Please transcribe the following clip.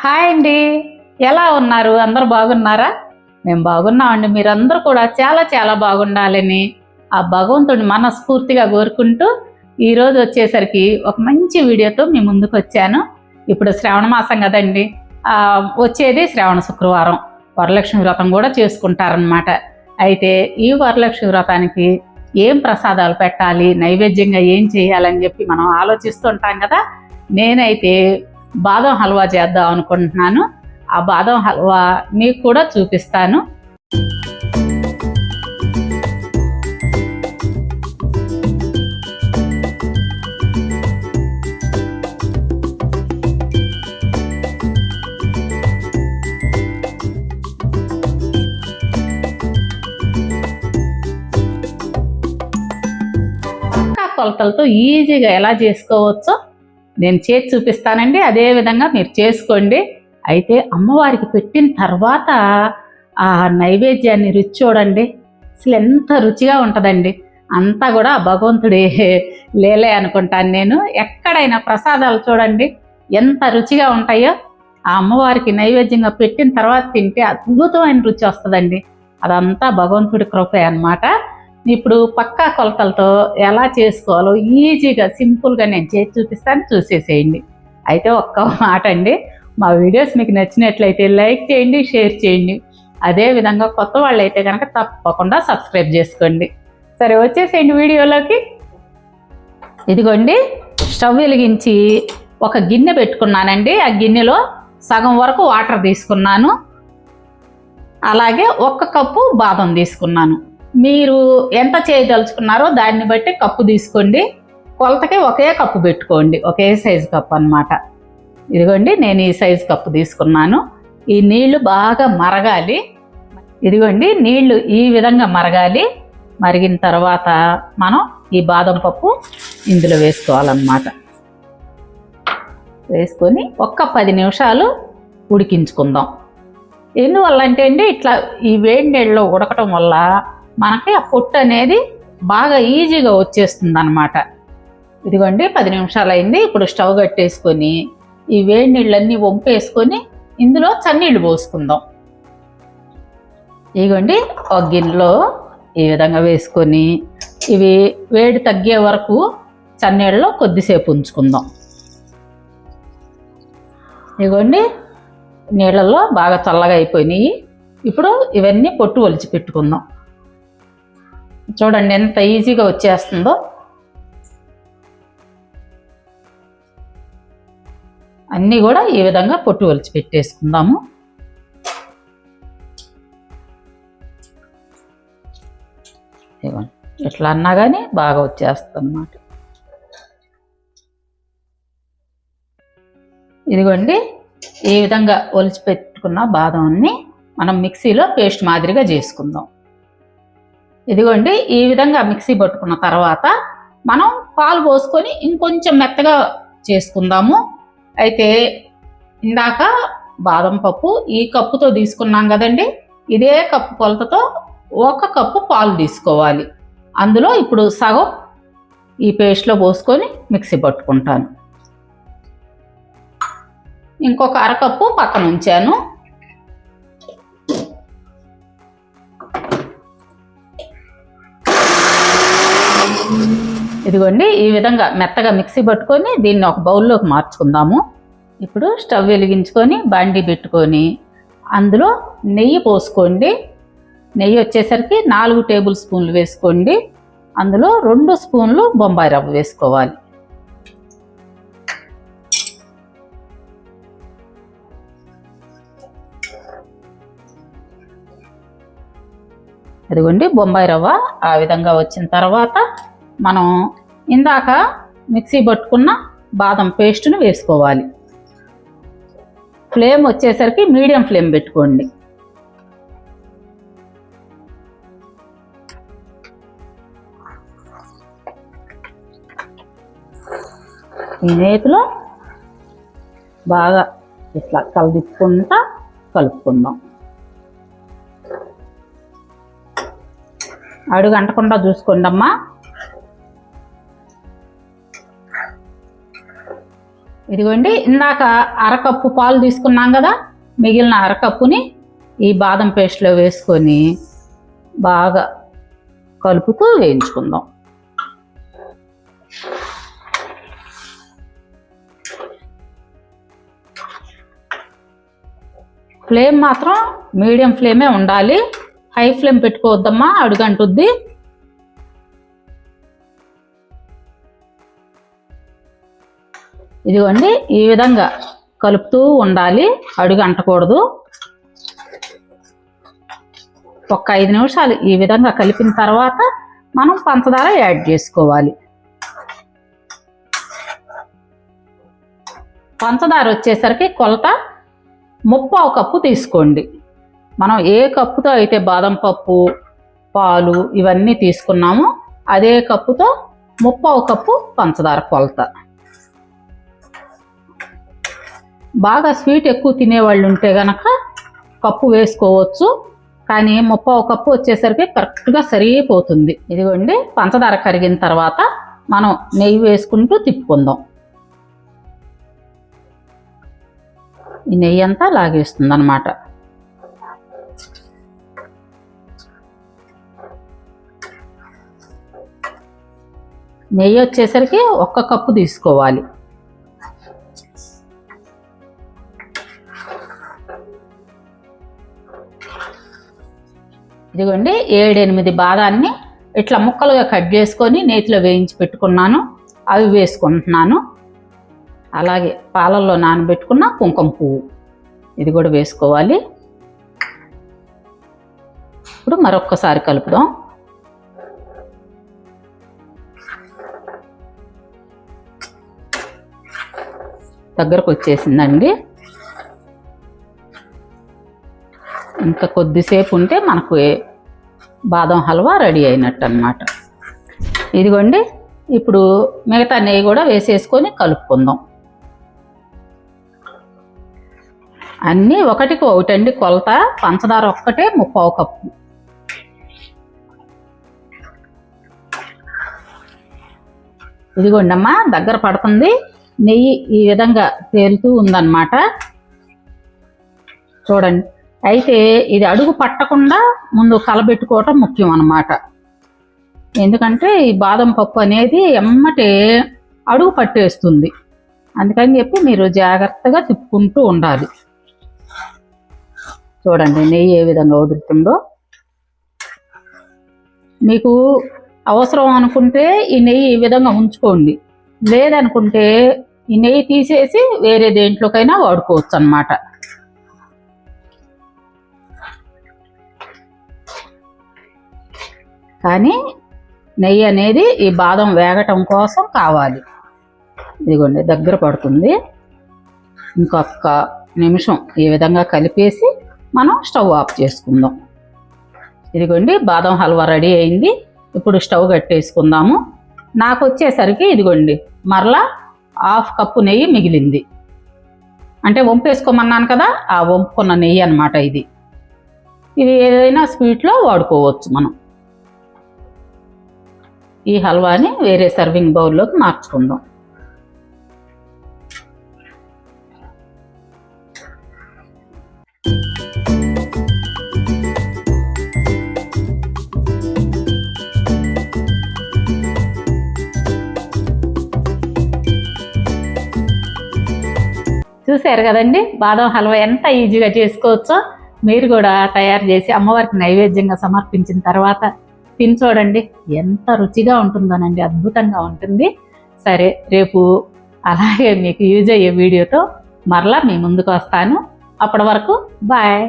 Hi అండి. ఎలా ఉన్నారు? అందరు బాగున్నారా? మేము బాగున్నామండి. మీరందరూ కూడా చాలా చాలా బాగుండాలని ఆ భగవంతుడిని మనస్ఫూర్తిగా కోరుకుంటూ ఈరోజు వచ్చేసరికి ఒక మంచి వీడియోతో మీ ముందుకు వచ్చాను. ఇప్పుడు శ్రావణ మాసం కదండి. వచ్చేది శ్రావణ శుక్రవారం. వరలక్ష్మి వ్రతం కూడా చేసుకుంటారనమాట అయితే ఈ వరలక్ష్మి వ్రతానికి ఏం ప్రసాదాలు పెట్టాలి? నైవేద్యంగా ఏం చేయాలని చెప్పి మనం ఆలోచిస్తుంటాం కదా. నేనైతే బాదం హల్వా చేద్దాం అనుకుంటున్నాను. ఆ బాదం హల్వా మీకు కూడా చూపిస్తాను. కొలతలతో ఈజీగా ఎలా చేసుకోవచ్చో నేను చేసి చూపిస్తానండి. అదే విధంగా మీరు చేసుకోండి. అయితే అమ్మవారికి పెట్టిన తర్వాత ఆ నైవేద్యాన్ని రుచి చూడండి. అసలు ఎంత రుచిగా ఉంటుందండి. అంతా కూడా భగవంతుడి లేలే అనుకుంటాను నేను. ఎక్కడైనా ప్రసాదాలు చూడండి. ఎంత రుచిగా ఉంటాయో ఆ అమ్మవారికి నైవేద్యంగా పెట్టిన తర్వాత తింటే అద్భుతమైన రుచి వస్తుందండి. అదంతా భగవంతుడి కృపే అన్నమాట. ఇప్పుడు పక్కా కొలతలతో ఎలా చేసుకోవాలో ఈజీగా సింపుల్గా నేను చేసి చూపిస్తాను చూసేసేయండి. అయితే ఒక్క మాట అండి. మా వీడియోస్ మీకు నచ్చినట్లయితే లైక్ చేయండి షేర్ చేయండి. అదే విధంగా కొత్త వాళ్ళు అయితే కనుక తప్పకుండా సబ్స్క్రైబ్ చేసుకోండి. సరే వచ్చేసేయండి వీడియోలోకి. ఇదిగోండి స్టవ్ వెలిగించి ఒక గిన్నె పెట్టుకున్నానండి. ఆ గిన్నెలో సగం వరకు వాటర్ తీసుకున్నాను. అలాగే ఒక్క కప్పు బాదం తీసుకున్నాను. మీరు ఎంత చేయదలుచుకున్నారో దాన్ని బట్టి కప్పు తీసుకోండి. కొలతకి ఒకే కప్పు పెట్టుకోండి. ఒకే సైజు కప్పు అనమాట ఇదిగోండి నేను ఈ సైజు కప్పు తీసుకున్నాను. ఈ నీళ్ళు బాగా మరగాలి. ఇదిగోండి నీళ్ళు ఈ విధంగా మరగాలి. మరిగిన తర్వాత మనం ఈ బాదం పప్పు ఇందులో వేసుకోవాలన్నమాట. వేసుకొని ఒక్క పది నిమిషాలు ఉడికించుకుందాం. ఎందువల్ల అంటే అండి ఇట్లా ఈ వేడి నీళ్ళలో ఉడకటం వల్ల మనకి ఆ పొట్టు అనేది బాగా ఈజీగా వచ్చేస్తుంది అనమాట ఇదిగోండి పది నిమిషాలు అయింది ఇప్పుడు స్టవ్ కట్టేసుకొని ఈ వేడి నీళ్ళన్నీ వంపేసుకొని ఇందులో చన్నీళ్ళు పోసుకుందాం. ఇదిగోండి ఒక గిన్నెలో ఈ విధంగా వేసుకొని ఇవి వేడి తగ్గే వరకు చన్నీళ్ళలో కొద్దిసేపు ఉంచుకుందాం. ఇదిగోండి నీళ్ళల్లో బాగా చల్లగా అయిపోయినాయి. ఇప్పుడు ఇవన్నీ పొట్టు ఒలిచి పెట్టుకుందాం చూడండి ఎంత ఈజీగా వచ్చేస్తుందో. అన్నీ కూడా ఈ విధంగా పొట్టు ఒలిచి పెట్టేసుకుందాము. ఇదిగోండి ఇట్లా అన్నా కానీ బాగా వచ్చేస్తుంది అన్నమాట ఇదిగోండి ఈ విధంగా ఒలిచి పెట్టుకున్న బాదంని మనం మిక్సీలో పేస్ట్ మాదిరిగా చేసుకుందాం. ఇదిగోండి ఈ విధంగా మిక్సీ పట్టుకున్న తర్వాత మనం పాలు పోసుకొని ఇంకొంచెం మెత్తగా చేసుకుందాము. అయితే ఇందాక బాదం పప్పు ఈ కప్పుతో తీసుకున్నాం కదండి. ఇదే కప్పు కొలతతో ఒక కప్పు పాలు తీసుకోవాలి. అందులో ఇప్పుడు సగం ఈ పేస్ట్లో పోసుకొని మిక్సీ పట్టుకుంటాను. ఇంకొక అరకప్పు పక్కన ఉంచాను. ఇదిగోండి ఈ విధంగా మెత్తగా మిక్సీ పట్టుకొని దీన్ని ఒక బౌల్లోకి మార్చుకుందాము. ఇప్పుడు స్టవ్ వెలిగించుకొని బాండి పెట్టుకొని అందులో నెయ్యి పోసుకోండి. నెయ్యి వచ్చేసరికి నాలుగు టేబుల్ స్పూన్లు వేసుకోండి. అందులో రెండు స్పూన్లు బొంబాయి రవ్వ వేసుకోవాలి. అదిగోండి బొంబాయి రవ్వ ఆ విధంగా వచ్చిన తర్వాత మనం ఇందాక మిక్సీ పట్టుకున్న బాదం పేస్ట్ను వేసుకోవాలి. ఫ్లేమ్ వచ్చేసరికి మీడియం ఫ్లేమ్ పెట్టుకోండి. ఈ నేతిలో బాగా ఇట్లా కలదిప్పుకుంటా కలుపుకుందాం. అడుగు అంటకుండా చూసుకోండి అమ్మా ఇదిగోండి ఇందాక అరకప్పు పాలు తీసుకున్నాం కదా మిగిలిన అరకప్పుని ఈ బాదం పేస్ట్లో వేసుకొని బాగా కలుపుతూ వేయించుకుందాం. ఫ్లేమ్ మాత్రం మీడియం ఫ్లేమే ఉండాలి. హై ఫ్లేమ్ పెట్టుకోవద్దమ్మా అడుగంటుద్ది. ఇదిగోండి ఈ విధంగా కలుపుతూ ఉండాలి. అడుగు అంటకూడదు. ఒక ఐదు నిమిషాలు ఈ విధంగా కలిపిన తర్వాత మనం పంచదార యాడ్ చేసుకోవాలి. పంచదార వచ్చేసరికి కొలత ముప్పావు కప్పు తీసుకోండి. మనం ఏ కప్పుతో అయితే బాదం పప్పు పాలు ఇవన్నీ తీసుకున్నామో అదే కప్పుతో ముప్పావు కప్పు పంచదార కొలత. బాగా స్వీట్ ఎక్కువ తినేవాళ్ళు ఉంటే గనక కప్పు వేసుకోవచ్చు. కానీ ముప్పావు కప్పు వచ్చేసరికి కరెక్ట్గా సరిపోతుంది. ఇదిగోండి పంచదార కరిగిన తర్వాత మనం నెయ్యి వేసుకుంటూ తిప్పుకుందాం. ఈ నెయ్యి అంతా లాగేస్తుంది అనమాట నెయ్యి వచ్చేసరికి ఒక్క కప్పు తీసుకోవాలి. ఇదిగోండి ఏడెనిమిది బాదాన్ని ఇట్లా ముక్కలుగా కట్ చేసుకొని నేతిలో వేయించి పెట్టుకున్నాను. అవి వేసుకుంటున్నాను. అలాగే పాలల్లో నానబెట్టుకున్న కుంకుమ పువ్వు. ఇది కూడా వేసుకోవాలి. ఇప్పుడు మరొక్కసారి కలుపుదాం. దగ్గరకు వచ్చేసిందండి. ఇంకా కొద్దిసేపు ఉంటే మనకు బాదం హల్వా రెడీ అయినట్టు అనమాట ఇదిగోండి ఇప్పుడు మిగతా నెయ్యి కూడా వేసేసుకొని కలుపుకుందాం. అన్నీ ఒకటికి ఒకటండి కొలత పంచదార ఒక్కటే ముప్పావు కప్పు. ఇదిగోండి అమ్మా దగ్గర పడుతుంది. నెయ్యి ఈ విధంగా తేలుతూ ఉందన్నమాట. చూడండి. అయితే ఇది అడుగు పట్టకుండా ముందు కలబెట్టుకోవటం ముఖ్యం అన్నమాట. ఎందుకంటే ఈ బాదం పప్పు అనేది ఎమ్మటే అడుగు పట్టేస్తుంది. అందుకని చెప్పి మీరు జాగ్రత్తగా తిప్పుకుంటూ ఉండాలి. చూడండి నెయ్యి ఏ విధంగా వదులుతుందో. మీకు అవసరం అనుకుంటే ఈ నెయ్యి ఈ విధంగా ఉంచుకోండి. లేదనుకుంటే ఈ నెయ్యి తీసేసి వేరే దేంట్లోకైనా వాడుకోవచ్చు అన్నమాట కానీ నెయ్యి అనేది ఈ బాదం వేగటం కోసం కావాలి. ఇదిగోండి దగ్గర పడుతుంది. ఇంకొక నిమిషం ఈ విధంగా కలిపేసి మనం స్టవ్ ఆఫ్ చేసుకుందాం. ఇదిగోండి బాదం హల్వా రెడీ అయింది. ఇప్పుడు స్టవ్ కట్టేసుకుందాము. నాకు వచ్చేసరికి ఇదిగోండి మరలా హాఫ్ కప్పు నెయ్యి మిగిలింది. అంటే వంపేసుకోమన్నాను కదా ఆ వంపుకున్న నెయ్యి అనమాట ఇది. ఇది ఏదైనా స్వీట్లో వాడుకోవచ్చు మనం. ఈ హల్వాని వేరే సర్వింగ్ బౌల్లోకి మార్చుకుందాం. చూశారు కదండి? బాదం హల్వా ఎంత ఈజీగా చేసుకోవచ్చో మీరు కూడా తయారు చేసి అమ్మవారికి నైవేద్యంగా సమర్పించిన తర్వాత తిని చూడండి ఎంత రుచిగా ఉంటుందోనండి అద్భుతంగా ఉంటుంది. సరే రేపు అలాగే మీకు యూజ్ అయ్యే వీడియోతో మరలా మీ ముందుకు వస్తాను. అప్పటి వరకు బాయ్.